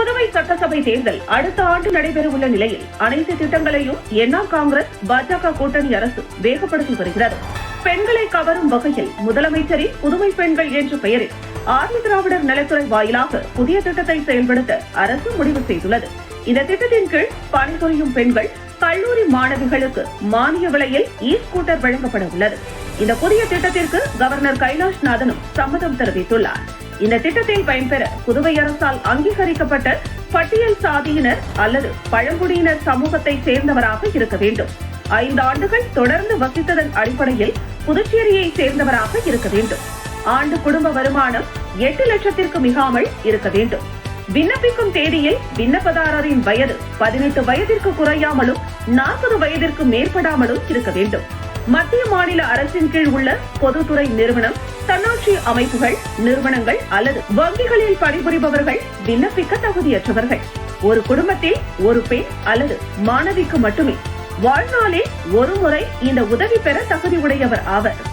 புதுவை சட்டசபை தேர்தல் அடுத்த ஆண்டு நடைபெறவுள்ள நிலையில் அனைத்து திட்டங்களையும் என்ஆர் காங்கிரஸ் பாஜக கூட்டணி அரசு வேகப்படுத்தி வருகிறது. பெண்களை கவரும் வகையில் முதலமைச்சரின் புதுமை பெண்கள் என்ற பெயரில் ஆர்மி திராவிடர் நலத்துறை வாயிலாக புதிய திட்டத்தை செயல்படுத்த அரசு முடிவு செய்துள்ளது. இந்த திட்டத்தின் கீழ் பணிபுரியும் பெண்கள் கல்லூரி மாணவிகளுக்கு மானிய விலையில் இ ஸ்கூட்டர் வழங்கப்பட உள்ளது. இந்த புதிய திட்டத்திற்கு கவர்னர் கைலாஷ்நாதனும் சம்மதம் தெரிவித்துள்ளார். இந்த திட்டத்தில் பயன்பெற புதுவை அரசால் அங்கீகரிக்கப்பட்ட பட்டியல் சாதியினர் அல்லது பழங்குடியினர் சமூகத்தை சேர்ந்தவராக இருக்க வேண்டும். ஐந்து ஆண்டுகள் தொடர்ந்து வசித்ததன் அடிப்படையில் புதுச்சேரியை சேர்ந்தவராக இருக்க வேண்டும். ஆண்டு குடும்ப வருமானம் எட்டு லட்சத்திற்கு மிகாமல் இருக்க வேண்டும். விண்ணப்பிக்கும் தேதியில் விண்ணப்பதாரரின் வயது பதினெட்டு வயதிற்கு குறையாமலும் நாற்பது வயதிற்கு மேற்படாமலும் இருக்க வேண்டும். மத்திய மாநில அரசின் கீழ் உள்ள பொதுத்துறை நிறுவனம் தன்னாட்சி அமைப்புகள் நிறுவனங்கள் அல்லது வங்கிகளில் பணிபுரிபவர்கள் விண்ணப்பிக்க தகுதியற்றவர்கள். ஒரு குடும்பத்தில் ஒரு பெண் அல்லது மாணவிக்கு மட்டுமே வாழ்நாளில் ஒரு முறை இந்த உதவி பெற தகுதி உடையவர் ஆவர்.